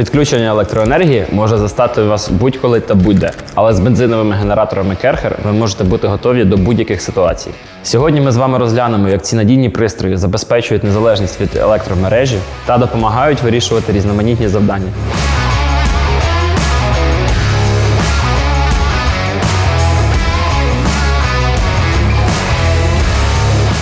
Відключення електроенергії може застати вас будь-коли та будь-де, але з бензиновими генераторами Керхер ви можете бути готові до будь-яких ситуацій. Сьогодні ми з вами розглянемо, як ці надійні пристрої забезпечують незалежність від електромережі та допомагають вирішувати різноманітні завдання.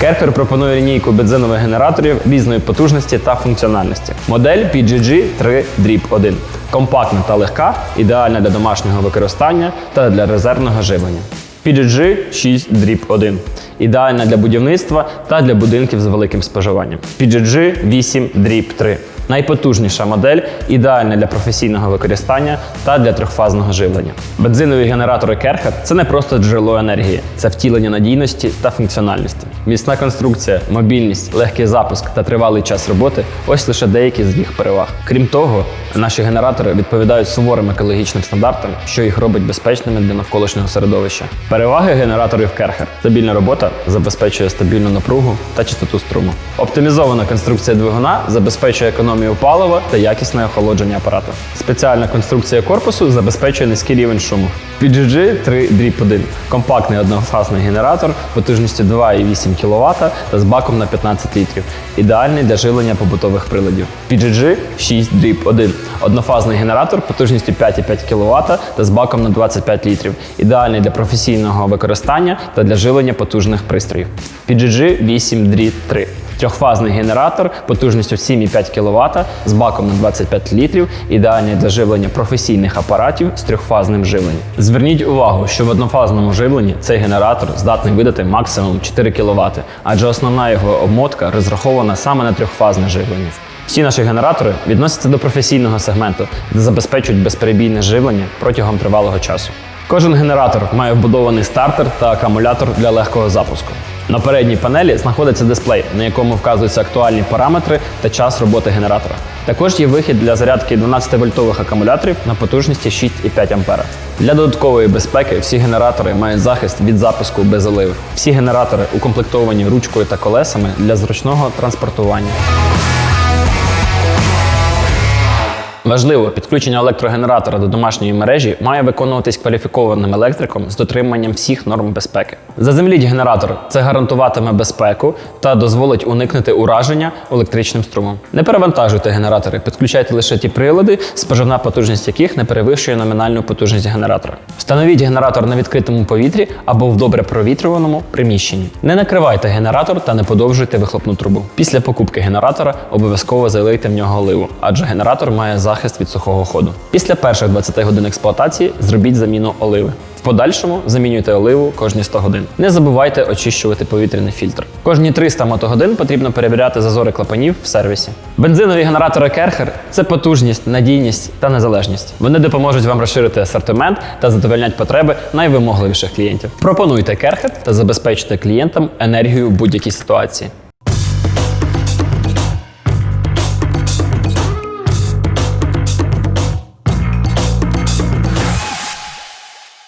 Керхер пропонує лінійку бензинових генераторів різної потужності та функціональності. Модель PGG 3 Drip 1. Компактна та легка, ідеальна для домашнього використання та для резервного живлення. PGG 6 Drip 1. Ідеальна для будівництва та для будинків з великим споживанням. PGG 8 Drip 3. Найпотужніша модель, ідеальна для професійного використання та для трьохфазного живлення. Бензинові генератори Керхер це не просто джерело енергії, це втілення надійності та функціональності. Міцна конструкція, мобільність, легкий запуск та тривалий час роботи ось лише деякі з їх переваг. Крім того, наші генератори відповідають суворим екологічним стандартам, що їх робить безпечними для навколишнього середовища. Переваги генераторів Керхер. Стабільна робота забезпечує стабільну напругу та чистоту струму. Оптимізована конструкція двигуна забезпечує економію палива та якісне охолодження апарату. Спеціальна конструкція корпусу забезпечує низький рівень шуму. PGG 3 Drip 1 компактний однофазний генератор потужністю 2,8 кВт та з баком на 15 літрів. Ідеальний для живлення побутових приладів. PGG 6 Drip 1 однофазний генератор потужністю 5,5 кВт та з баком на 25 літрів. Ідеальний для професійного використання та для живлення потужних пристроїв. PGG 8 Drip 3 Трьохфазний генератор потужністю 7,5 кВт з баком на 25 літрів, ідеальний для живлення професійних апаратів з трьохфазним живленням. Зверніть увагу, що в однофазному живленні цей генератор здатний видати максимум 4 кВт, адже основна його обмотка розрахована саме на трьохфазне живлення. Всі наші генератори відносяться до професійного сегменту, де забезпечують безперебійне живлення протягом тривалого часу. Кожен генератор має вбудований стартер та акумулятор для легкого запуску. На передній панелі знаходиться дисплей, на якому вказуються актуальні параметри та час роботи генератора. Також є вихід для зарядки 12-вольтових акумуляторів на потужності 6,5 А. Для додаткової безпеки всі генератори мають захист від запуску без оливи. Всі генератори укомплектовані ручкою та колесами для зручного транспортування. Важливо, підключення електрогенератора до домашньої мережі має виконуватись кваліфікованим електриком з дотриманням всіх норм безпеки. Заземліть генератор, це гарантуватиме безпеку та дозволить уникнути ураження електричним струмом. Не перевантажуйте генератори, підключайте лише ті прилади, споживна потужність яких не перевищує номінальну потужність генератора. Встановіть генератор на відкритому повітрі або в добре провітрюваному приміщенні. Не накривайте генератор та не подовжуйте вихлопну трубу. Після покупки генератора обов'язково залийте в нього оливу, адже генератор має захист від сухого ходу. Після перших 20 годин експлуатації зробіть заміну оливи. В подальшому замінюйте оливу кожні 100 годин. Не забувайте очищувати повітряний фільтр. Кожні 300 мотогодин потрібно перевіряти зазори клапанів в сервісі. Бензинові генератори Керхер це потужність, надійність та незалежність. Вони допоможуть вам розширити асортимент та задовольнять потреби найвимогливіших клієнтів. Пропонуйте Керхер та забезпечте клієнтам енергію в будь-якій ситуації.